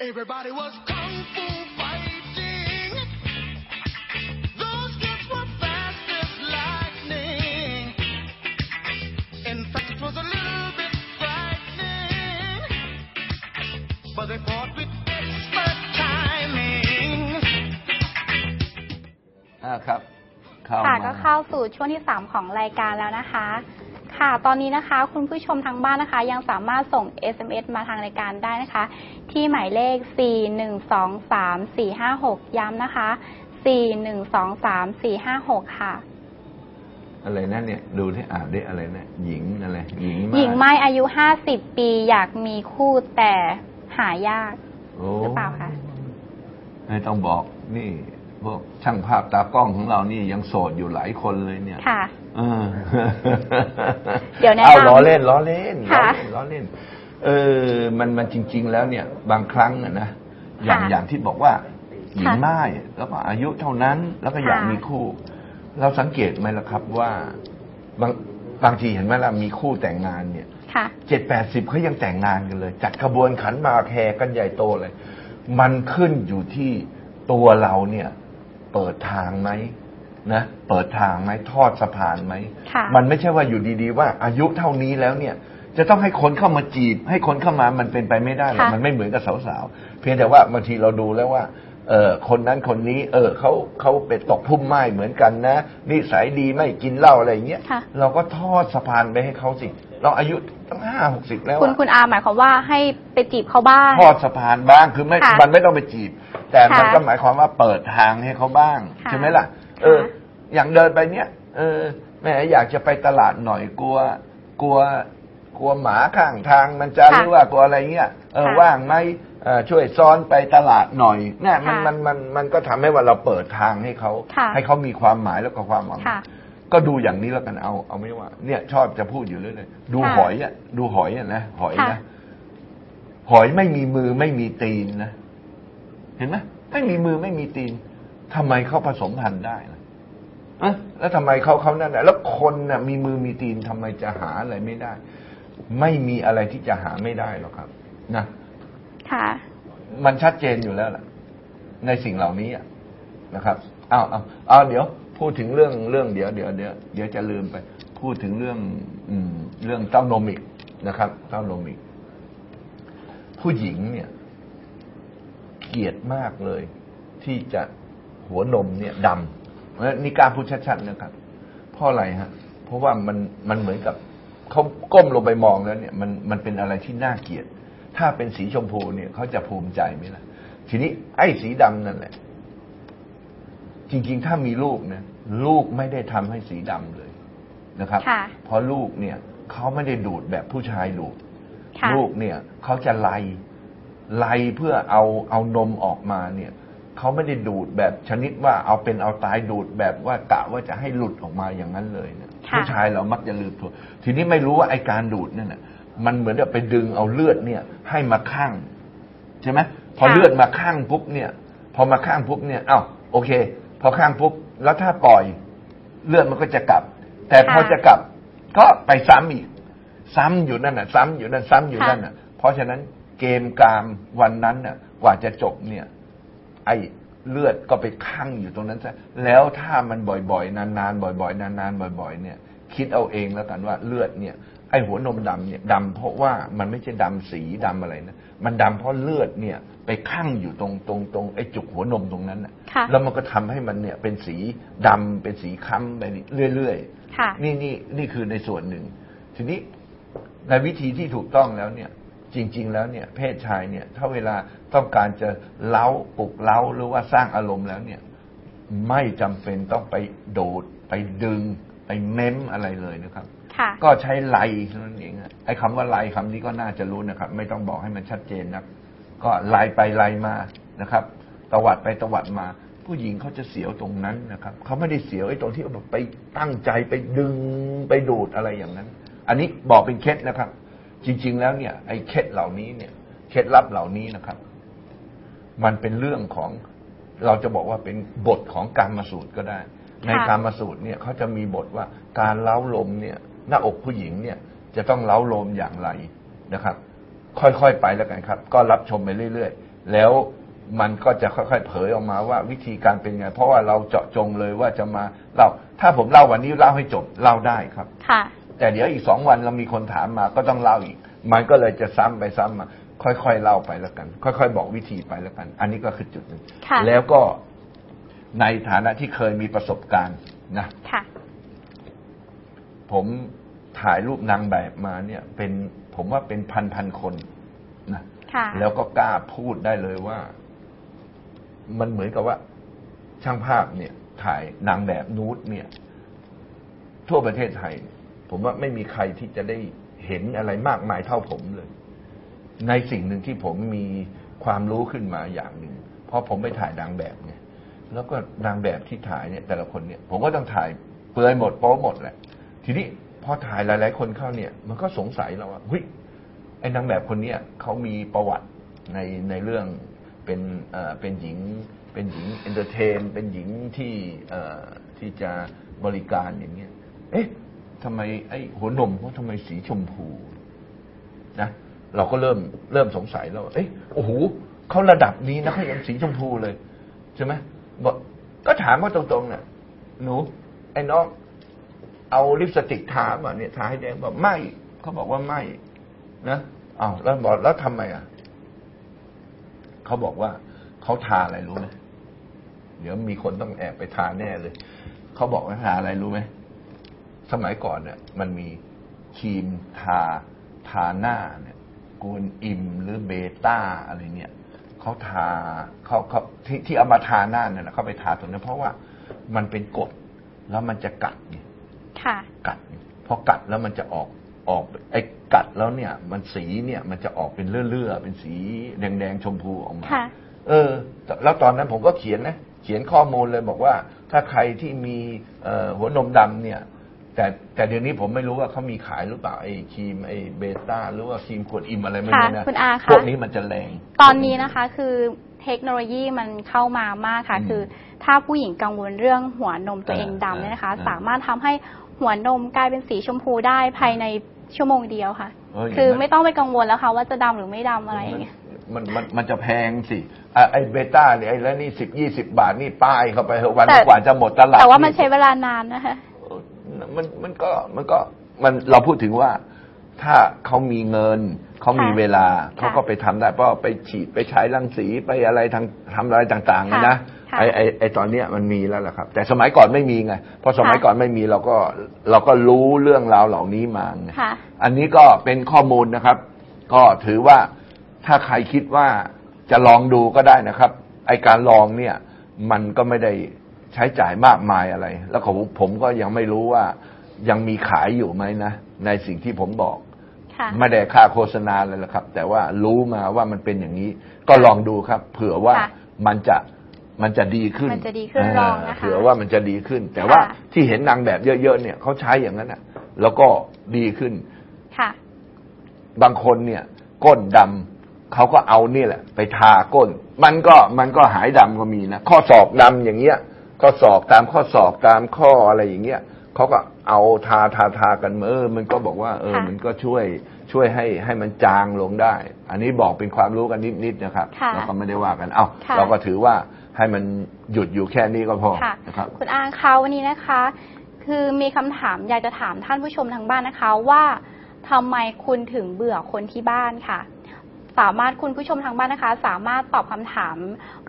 Everybody was kung fu fighting. Those kids were fast as lightning. In fact, it was a little bit frightening. But they fought with expert timing. อ่าครับ เข้าค่ะมา ก็เข้าสู่ช่วงที่ 3 ของรายการแล้วนะคะ ค่ะ ตอนนี้นะคะ คุณผู้ชมทางบ้านนะคะ ยังสามารถส่ง SMS มาทางรายการได้นะคะ ที่หมายเลข 4123456 ย้ำนะคะ 4123456 ค่ะ อะไรนั่นเนี่ย ดูที่อ่านได้อะไรนะหญิงอะไร หญิงมาหญิงไม้อายุ 50 ปีอยากมีคู่แต่หายากโอ้หรือเปล่าคะไม่ต้องบอกนี่พวกช่างภาพตากล้องของเรานี่ยังโสดอยู่หลายคนเลยเนี่ย ค่ะ เออเดี๋ยวแนะนำเอาล้อเล่นล้อเล่นล้อค่ะเล่นล้อเล่น เออ มันมันจริง ๆ แล้วเนี่ย บางครั้งอะนะอย่างค่ะอย่างที่บอกว่าหญิงค่ะไม้แล้วก็อายุเท่านั้นแล้วก็อยากค่ะมีคู่ เราสังเกตไหมล่ะครับว่า บางบางทีเห็นไหมล่ะมีคู่แต่งงานเนี่ยค่ะเจ็ดแปดสิบเขายังแต่งงานกันเลย จัดขบวนขันหมากแห่กันใหญ่โตเลย มันขึ้นอยู่ที่ตัวเราเนี่ย เปิดทางไหม นะเปิดทางไหมทอดสะพานไหมค่ะมันไม่ใช่ว่าอยู่ดีๆ ว่าอายุเท่านี้แล้วเนี่ย จะต้องให้คนเข้ามาจีบ ให้คนเข้ามามันเป็นไปไม่ได้หรอกค่ะมันไม่เหมือนกับสาวๆเพียงแต่ว่าบางทีเราดูแล้วว่าเออคนนั้นคนนี้ เออเขาเขาไปตกพุ่มไม้เหมือนกันนะนิสัยดีไม่กินเหล้าอะไรอย่างเงี้ยค่ะเราก็ทอดสะพานไปให้เขาสิเราอายุตั้งห้าหกสิบแล้วคุณอะคุณอาหมายความว่าให้ไปจีบเขาบ้างทอดสะพานบ้างคือไม่ค่ะมันไม่ต้องไปจีบ แต่มันค่ะก็หมายความว่าเปิดทางให้เขาบ้างค่ะใช่ไหมล่ะ เออค่ะ อย่างเดินไปเนี้ยเออแหม่อยากจะไปตลาดหน่อยกลัว กลัว กลัวหมาข้างทางมันจะค่ะหรือว่ากลัวอะไรเงี้ยเออค่ะว่างไหมเออช่วยซ้อนไปตลาดหน่อยเนี่ยมันค่ะมันมันมันก็ทำให้ว่าเราเปิดทางให้เขาค่ะให้เขามีความหมายแล้วก็ความหวังค่ะก็ดูอย่างนี้แล้วกันเอาเอาไม่ว่า เนี่ย ชอบจะพูดอยู่เรื่อยๆดูค่ะหอยอะ ดูหอยอะนะหอยค่ะนะหอยไม่มีมือไม่มีตีนนะเห็นไหมไม่มีมือไม่มีตีนทำไมเขาผสมพันธุ์ได้ล่ะเอะแล้วทำไมเขาเขานั่นน่ะแล้วคนน่ะมีมือมีตีนทำไมจะหาอะไรไม่ได้ ไม่มีอะไรที่จะหาไม่ได้หรอกครับนะค่ะ มันชัดเจนอยู่แล้วล่ะ ในสิ่งเหล่านี้อะนะครับเอาเอาเอาเดี๋ยว พูดถึงเรื่องเรื่องเดี๋ยวเดี๋ยวเดี๋ยวเดี๋ยวจะลืมไป พูดถึงเรื่อง อืม เรื่องเต้านมอีกนะครับเต้านมอีกผู้หญิงเนี่ย เกลียดมากเลย ที่จะหัวนมเนี่ยดำเอ้ย นี่กล้ารพูดชัดๆนะครับเพราะอะไรฮะ เพราะว่ามันมันเหมือนกับเขาก้มลงไปมองแล้วเนี่ย มันมันเป็นอะไรที่น่าเกลียด ถ้าเป็นสีชมพูเนี่ยเขาจะภูมิใจไหมล่ะ ทีนี้ไอ้สีดำนั่นแหละ จริงๆ ถ้ามีลูกนะลูกไม่ได้ทำให้สีดำเลยนะครับค่ะเพราะลูกเนี่ยเขาไม่ได้ดูดแบบผู้ชายดูดค่ะลูกเนี่ยเขาจะไลไลเพื่อเอาเอานมออกมาเนี่ย เขาไม่ได้ดูดแบบชนิดว่าเอาเป็นเอาตายดูดแบบว่ากะว่าจะให้หลุดออกมาอย่างนั้นเลยนะค่ะผู้ชายเรามักจะลืมตัวทีนี้ไม่รู้ว่าไอการดูดนั่นน่ะมันเหมือนกับไปดึงเอาเลือดเนี่ย ให้มาข้าง ใช่ไหมพอค่ะเลือดมาข้างปุ๊บเนี่ย พอมาข้างปุ๊บเนี่ย เอ้าโอเค พอข้างปุ๊บแล้วถ้าปล่อย เลือดมันก็จะกลับ แต่พอค่ะจะกลับ ก็ไปซ้ำอีก ซ้ำอยู่นั่นน่ะ ซ้ำอยู่นั่น ซ้ำอยู่ค่ะนั่นน่ะ เพราะฉะนั้นเกมกามวันนั้นน่ะ กว่าจะจบเนี่ย ไอ้เลือดก็ไปคั่งอยู่ตรงนั้นซะแล้วถ้ามันบ่อยๆ นานๆ บ่อยๆ นานๆ บ่อยๆ เนี่ย คิดเอาเองแล้วกันว่าเลือดเนี่ย ไอ้หัวนมดำเนี่ยดำเพราะว่ามันไม่ใช่ดำสีดำอะไรนะ มันดำเพราะเลือดเนี่ย ไปคั่งอยู่ตรงตรงตรงไอ้จุกหัวนมตรงนั้นน่ะค่ะแล้วมันก็ทำให้มันเนี่ยเป็นสีดำเป็นสีค้ำไปเรื่อยๆค่ะนี่นี่นี่คือในส่วนหนึ่ง ทีนี้ในวิธีที่ถูกต้องแล้วเนี่ย จริง ๆ แล้วเนี่ย เพศชายเนี่ย ถ้าเวลาต้องการจะเล้าปลุกเล้าหรือว่าสร้างอารมณ์แล้วเนี่ย ไม่จำเป็นต้องไปโดด ไปดึง ไปเม้มอะไรเลยนะครับค่ะก็ใช้ไลเท่านั้นเองอะไอ้คำว่าไลคำนี้ก็น่าจะรู้นะครับ ไม่ต้องบอกให้มันชัดเจนนะก็ไลไปไลมานะครับ ตวัดไปตวัดมา ผู้หญิงเขาจะเสียวตรงนั้นนะครับเขาไม่ได้เสียวไอ้ตรงที่แบบไปตั้งใจไปดึงไปดูดอะไรอย่างนั้น อันนี้บอกเป็นเคล็ดนะครับ จริง ๆ แล้วเนี่ยไอ้เคล็ดเหล่านี้เนี่ย เคล็ดลับเหล่านี้นะครับ มันเป็นเรื่องของเราจะบอกว่าเป็นบทของการมาสูตรก็ได้ ในการมาสูตรเนี่ยเขาจะมีบทว่าการเล้าลมเนี่ย หน้าอกผู้หญิงเนี่ย จะต้องเล้าลมอย่างไรนะครับ ค่อยๆไปแล้วกันครับ ก็รับชมไปเรื่อยๆ แล้วมันก็จะค่อยๆเผยออกมาว่าวิธีการเป็นไง เพราะว่าเราเจาะจงเลยว่าจะมาเล่าถ้าผมเล่าวันนี้เล่าให้จบเล่าได้ครับ ค่ะ แต่เดี๋ยวอีกสองวันเรามีคนถามมา ก็ต้องเล่าอีก มันก็เลยจะซ้ำไปซ้ำมา ค่อยๆเล่าไปแล้วกัน ค่อยๆ บอกวิธีไปแล้วกัน อันนี้ก็คือจุดหนึ่งค่ะแล้วก็ในฐานะที่เคยมีประสบการณ์นะค่ะ ผมถ่ายรูปนางแบบมาเนี่ย เป็นผมว่าเป็นพันพันๆคนนะค่ะแล้วก็กล้าพูดได้เลยว่า มันเหมือนกับว่า ช่างภาพเนี่ย ถ่ายนางแบบนูดเนี่ย ทั่วประเทศไทย ผมว่าไม่มีใครที่จะได้เห็นอะไรมากมายเท่าผมเลย ในสิ่งหนึ่งที่ผมมีความรู้ขึ้นมาอย่างหนึ่งเพราะผมไปถ่ายนางแบบไงแล้วก็นางแบบที่ถ่ายเนี่ย แต่ละคนเนี่ย ผมก็ต้องถ่ายเปลือยหมดโป๊หมดแหละ ทีนี้พอถ่ายหลาย ๆ คนเข้าเนี่ย มันก็สงสัยเราว่าเฮ้ยไอ้นางแบบคนเนี้ยเขามีประวัติในในเรื่องเป็นเอ่อเป็นหญิง เป็นหญิงเอนเตอร์เทน เป็นหญิงที่เอ่อที่จะบริการอย่างเงี้ย เอ๊ะ ทำไมไอ้หัวนมเขาทำไมสีชมพูนะเราก็เริ่มเริ่มสงสัยแล้ว เอ๊ะโอ้โหเขาระดับนี้นะเขายังสีชมพูเลยใช่ไหมบอกก็ถามว่าตรงๆเนี่ยหนู ไอ้น้องเอาลิปสติกทามาเนี่ยทาให้แดงบอกไม่เขาบอกว่าไม่นะอ้าวแล้วบอกแล้วทำไมอะเขาบอกว่าเขาทาอะไรรู้ไหมเดี๋ยวมีคนต้องแอบไปทาแน่เลยเขาบอกว่าทาอะไรรู้ไหม สมัยก่อนเนี่ยมันมีครีมทาทาหน้าเนี่ยกูนอิมหรือเบต้าอะไรเนี่ยเขาทาเขาเขาที่ที่เอามาทาหน้าเนี่ยนะเขาไปทาตรงนั้นเพราะว่ามันเป็นกรดแล้วมันจะกัดไงค่ะกัดพอกัดแล้วมันจะออกออกไอ้กัดแล้วเนี่ย มันสีเนี่ยมันจะออกเป็นเลื่อๆเป็นสีแดงๆชมพูออกมาค่ะเออ แล้วตอนนั้นผมก็เขียนนะเขียนข้อมูลเลยบอกว่า ถ้าใครที่มีเอ่อหัวนมดำเนี่ย แต่แต่เดี๋ยวนี้ผมไม่รู้ว่าเขามีขายหรือเปล่าไอ้ครีมไอ้เบต้าหรือว่าครีมขวดอิมอะไรไม่รู้นะค่ะคุณอาคะพวกนี้มันจะแรง ตอนนี้นะคะคือเทคโนโลยีมันเข้ามามากค่ะอืมคือถ้าผู้หญิงกังวลเรื่องหัวนมตัวเองดำเนี่ยนะคะอ่าสามารถทำให้หัวนมกลายเป็นสีชมพูได้ภายในชั่วโมงเดียวค่ะเอออย่างนั้นคือไม่ต้องไปกังวลแล้วค่ะ ว่าจะดำหรือไม่ดำอะไรอย่างเงี้ยมันมันมันจะแพงสิอะไอ้เบต้าเนี่ยไอ้แล้วนี่สิบยี่สิบาทนี่ป้ายเข้าไปเถอะวันแต่กว่าจะหมดตลาดแต่ว่ามันใช้เวลานานนะคะ มันมันก็มันก็มันเราพูดถึงว่าถ้าเขามีเงิน เขามีค่ะเวลาค่ะเขาก็ไปทำได้ เพราะไปฉีดไปฉายรังสีไปอะไรทางทำอะไรต่างๆค่ะนะค่ะไอไอไอตอนเนี้ยมันมีแล้วล่ะครับ แต่สมัยก่อนไม่มีไงเพราะสมัยค่ะก่อนไม่มีเราก็เราก็รู้เรื่องราวเหล่านี้มาไงค่ะอันนี้ก็เป็นข้อมูลนะครับ ก็ถือว่าถ้าใครคิดว่าจะลองดูก็ได้นะครับ ไอการลองเนี่ย มันก็ไม่ได้ ใช้จ่ายมากมายอะไร แล้วผมผมก็ยังไม่รู้ว่ายังมีขายอยู่ไหมนะในสิ่งที่ผมบอกค่ะไม่ได้ค่าโฆษณาเลยละครับ แต่ว่ารู้มาว่ามันเป็นอย่างนี้ ก็ลองดูครับ เผื่อว่าค่ะมันจะมันจะดีขึ้นมันจะดีขึ้นาลองนะคะเผื่อว่ามันจะดีขึ้น แต่ว่าค่ะที่เห็นนางแบบเยอะๆเนี่ยเขาใช้อย่างนั้นอะ แล้วก็ดีขึ้นค่ะ บางคนเนี่ย ก้นดำเขาก็เอานี่แหละ ไปทาก้น มันก็มันก็หายดำก็มีนะข้อศอกดำอย่างเงี้ย ข้อศอกตามข้อศอกตามข้ออะไรอย่างเงี้ยเขาก็เอาทาทาทากันเออมันก็บอกว่า เออค่ะมันก็ช่วยช่วยให้ให้มันจางลงได้ อันนี้บอกเป็นความรู้กันนิดๆนะครับค่ะเราก็ไม่ได้ว่ากันเอาค่ะเราก็ถือว่าให้มันหยุดอยู่แค่นี้ก็พอค่ะนะครับคุณอางคะวันนี้นะคะ คือมีคำถามอยากจะถามท่านผู้ชมทางบ้านนะคะว่าทำไมคุณถึงเบื่อคนที่บ้านค่ะ สามารถคุณผู้ชมทางบ้านนะคะ สามารถตอบคำถาม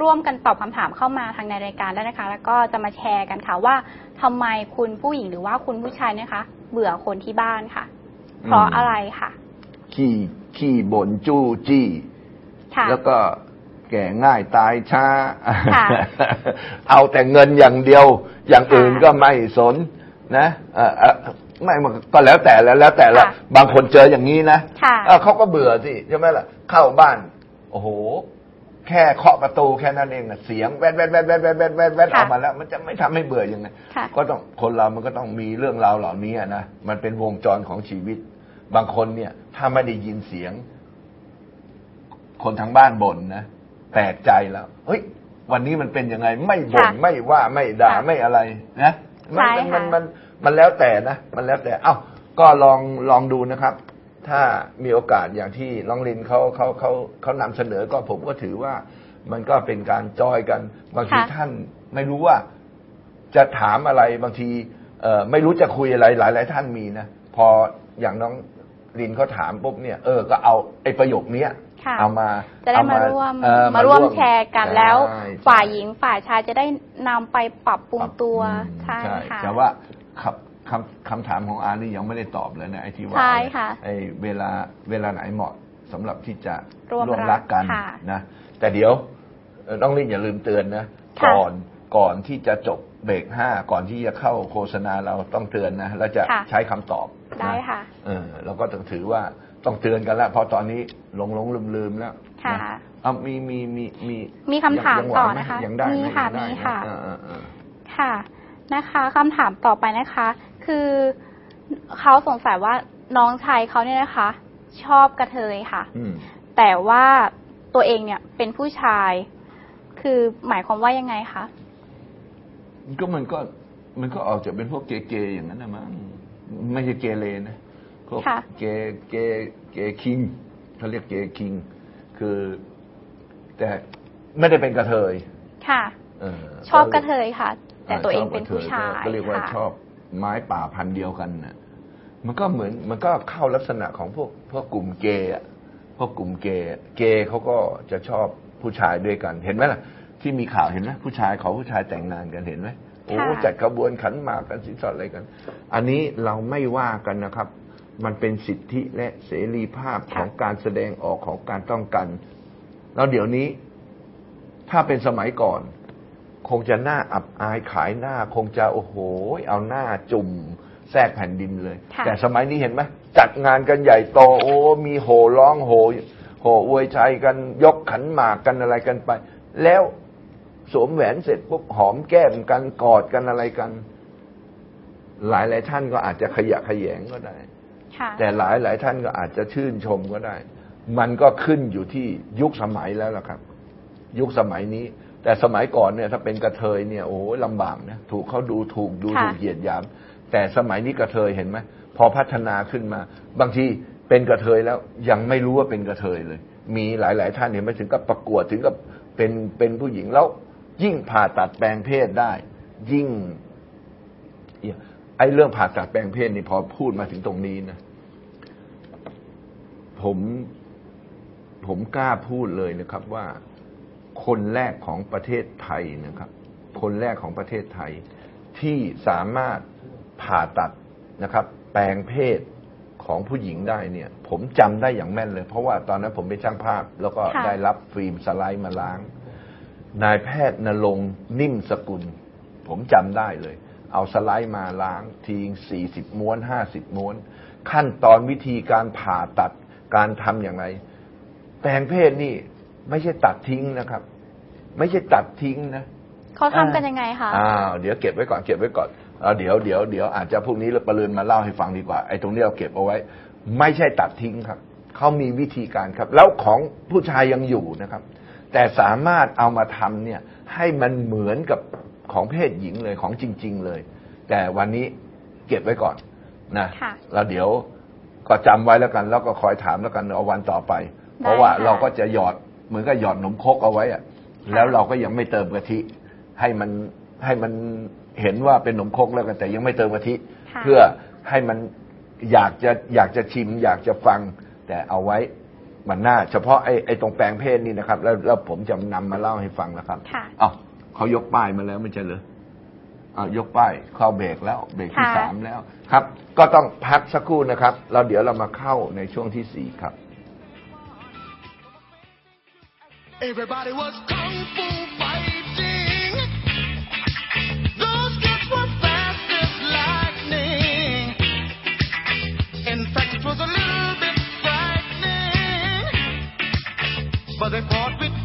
ร่วมกันตอบคำถามเข้ามาทางในรายการได้นะคะ แล้วก็จะมาแชร์กันค่ะว่าทำไมคุณผู้หญิงหรือว่าคุณผู้ชายนะคะ เบื่อคนที่บ้านค่ะ เพราะอืมอะไรค่ะ ขี้ขี้บ่นจู้จี้ค่ะแล้วก็แก่ง่ายตายช้าค่ะเอาแต่เงินอย่างเดียว อย่างอื่นค่ะก็ไม่สนนะเอ่อเอ่อ ไม่มันก็แล้วแต่แล้วแล้วแต่ละค่ะบางคนเจออย่างนี้นะค่ะ เออเขาก็เบื่อสิใช่ไหมล่ะ เข้าบ้าน โอ้โห แค่เคาะประตูแค่นั้นเองนะเสียงแวดแวดแวดแวดแวดแวดแวดแวดค่ะออกมาแล้ว มันจะไม่ทำให้เบื่อยังไงค่ะ ก็ต้องคนเรามันก็ต้องมีเรื่องราวเหล่านี้อะนะมันเป็นวงจรของชีวิต บางคนเนี่ย ถ้าไม่ได้ยินเสียง คนทางบ้านบ่นนะแปลกใจแล้วเฮ้ย วันนี้มันเป็นยังไง ไม่บ่นค่ะไม่ว่าไม่ด่าค่ะไม่อะไรนะมัใช่มัค่ะ มันมัน มันแล้วแต่นะ มันแล้วแต่ เอ้า ก็ลองลองดูนะครับ ถ้ามีโอกาสอย่างที่น้องลินเขาเขาเขาเขานำเสนอก็ผมก็ถือว่ามันก็เป็นการจอยกันบางทีค่ะท่านไม่รู้ว่าจะถามอะไรบางทีเอ่อไม่รู้จะคุยอะไรหลายหลายๆท่านมีนะพออย่างน้องลินเขาถามปุ๊บเนี่ยเออก็เอาไอ้ประโยคเนี้ยค่ะเอามาจะได้เอมาร่วมเออมาร่วมแชร์กันแล้วใช่ฝ่ายหญิงฝ่ายชายจะได้นำไปปรับปรุงตัวอืมใช่ค่ะแต่ว่า คำคำคำถามของอานี่ยังไม่ได้ตอบเลยนะไอ้ที่ว่าใช่ค่ะไอ้เวลาเวลาไหนเหมาะสำหรับที่จะร่วมรัรักกกันค่ะนะแต่เดี๋ยวเอ่อน้องลินอย่าลืมเตือนนะค่ะก่อนก่อนที่จะจบเบรกห้าก่อนที่จะเข้าโฆษณาเราต้องเตือนนะเราจะค่ะใช้คำตอบนได้ค่ะเออเราก็ต้องถือว่าต้องเตือนกันแล้วเพราะตอนนี้หลงหลงลืมลืมๆแล้วค่ะนเอามีมีมีมีมีคำถามยังไหวต่อไหนะคะยังได้ไหมีค่ะยังได้มีค่ะเออเออเออค่ะ นะคะคำถามต่อไปนะคะ คือเขาสงสัยว่าน้องชายเขาเนี่ยนะคะ ชอบกระเทยค่ะ อืม แต่ว่าตัวเองเนี่ยเป็นผู้ชาย คือหมายความว่ายังไงคะก็มันก็มันก็ออกจะเป็นพวกเกย์ๆอย่างนั้นนะมั้งไม่ใช่เกเรนะพวกค่ะเกย์เกย์เกย์คิงเขาเรียกเกย์คิง คือ แต่ไม่ได้เป็นกระเทยค่ะ เออชอบกระเทยค่ะ แต่ตัวเองชบเป็นกระทผู้ชายก็เรียกว่าค่ะชอบไม้ป่าพันธุ์เดียวกันน่ะ มันก็เหมือนมันก็เข้าลักษณะของพวกพวกกลุ่มเกย์อะพวกกลุ่มเกย์อะเกย์เขาก็จะชอบผู้ชายด้วยกัน เห็นไหมล่ะ ที่มีข่าวเห็นไหมผู้ชายขอผู้ชายแต่งงานกันเห็นไหมโอ้ค่ะจัดขบวนขันหมากกันสินสอดอะไรกัน อันนี้เราไม่ว่ากันนะครับ มันเป็นสิทธิและเสรีภาพของการแสดงออกของการต้องกัน แล้วเดี๋ยวนี้ ถ้าเป็นสมัยก่อน คงจะหน้าอับอายขายหน้า คงจะโอ้โห เอาหน้าจุ่มแทรกแผ่นดินเลยค่ะแต่สมัยนี้เห็นไหมจัดงานกันใหญ่โตโอ้มีโห่ร้องโห่โห่อวยชัยกันยกขันหมากกันอะไรกันไป แล้วสวมแหวนเสร็จปุ๊บหอมแก้มกันกอดกันอะไรกัน หลายหลายๆท่านก็อาจจะขยะแขยงก็ได้ค่ะแต่หลายหลายท่านก็อาจจะชื่นชมก็ได้ มันก็ขึ้นอยู่ที่ยุคสมัยแล้วล่ะครับ ยุคสมัยนี้ แต่สมัยก่อนเนี่ยถ้าเป็นกระเทยเนี่ยโอ้ยลำบากนะถูกเขาดูถูกดูค่ะถูกเหยียดหยาม แต่สมัยนี้กระเทยเห็นไหมพอพัฒนาขึ้นมา บางทีเป็นกระเทยแล้วยังไม่รู้ว่าเป็นกระเทยเลย มีหลาย ๆ ท่านเห็นไหมถึงกับประกวดถึงกับเป็นเป็นผู้หญิงแล้ว ยิ่งผ่าตัดแปลงเพศได้ ยิ่งไอ้เรื่องผ่าตัดแปลงเพศนี่พอพูดมาถึงตรงนี้นะผมผมกล้าพูดเลยนะครับว่า คนแรกของประเทศไทยนะครับ คนแรกของประเทศไทย ที่สามารถผ่าตัดนะครับ แปลงเพศของผู้หญิงได้เนี่ย ผมจำได้อย่างแม่นเลย เพราะว่าตอนนั้นผมเป็นช่างภาพ แล้วก็ได้รับฟิล์มสไลด์มาล้าง นายแพทย์นรงนิ่มสกุล ผมจำได้เลย เอาสไลด์มาล้างทีสี่สิบม้วนห้าสิบม้วน ขั้นตอนวิธีการผ่าตัดการทำอย่างไร แปลงเพศนี่ ไม่ใช่ตัดทิ้งนะครับ ไม่ใช่ตัดทิ้งนะเขาทำกันยังไงคะอ้าวเดี๋ยวเก็บไว้ก่อนเก็บไว้ก่อนเอาเดี๋ยวเดี๋ยวเดี๋ยวอาจจะพรุ่งนี้เราประเลือนมาเล่าให้ฟังดีกว่าไอ้ตรงนี้เราเก็บเอาไว้ ไม่ใช่ตัดทิ้งครับเขามีวิธีการครับ แล้วของผู้ชายยังอยู่นะครับ แต่สามารถเอามาทำเนี่ย ให้มันเหมือนกับของเพศหญิงเลยของจริง ๆเลย แต่วันนี้เก็บไว้ก่อนนะค่ะแล้วเดี๋ยวก็จำไว้แล้วกัน แล้วก็คอยถามแล้วกันเอาวันต่อไปได้เพราะว่าค่ะเราก็จะหยอด เหมือนกับหยอดนมครกเอาไว้อะแล้วเราก็ยังไม่เติมกะทิ ให้มันให้มันเห็นว่าเป็นนมครกแล้วกันแต่ยังไม่เติมกะทิค่ะเพื่อให้มันอยากจะอยากจะชิม อยากจะฟังแต่เอาไว้มันหน้า เฉพาะไอ้ไอ้ตรงแปลงเพศนี่นะครับ แล้วแล้วผมจะนำมาเล่าให้ฟังนะครับค่ะอ้าวเขายกป้ายมาแล้วไม่ใช่เหรออ้าวยกป้ายเข้าเบรกแล้ว เบรกที่ค่ะสามแล้วครับ ก็ต้องพักสักครู่นะครับแล้วเดี๋ยวเรามาเข้าในช่วงที่สี่ครับ Everybody was kung fu fighting. Those kids were fast as lightning. In fact, it was a little bit frightening. But they fought with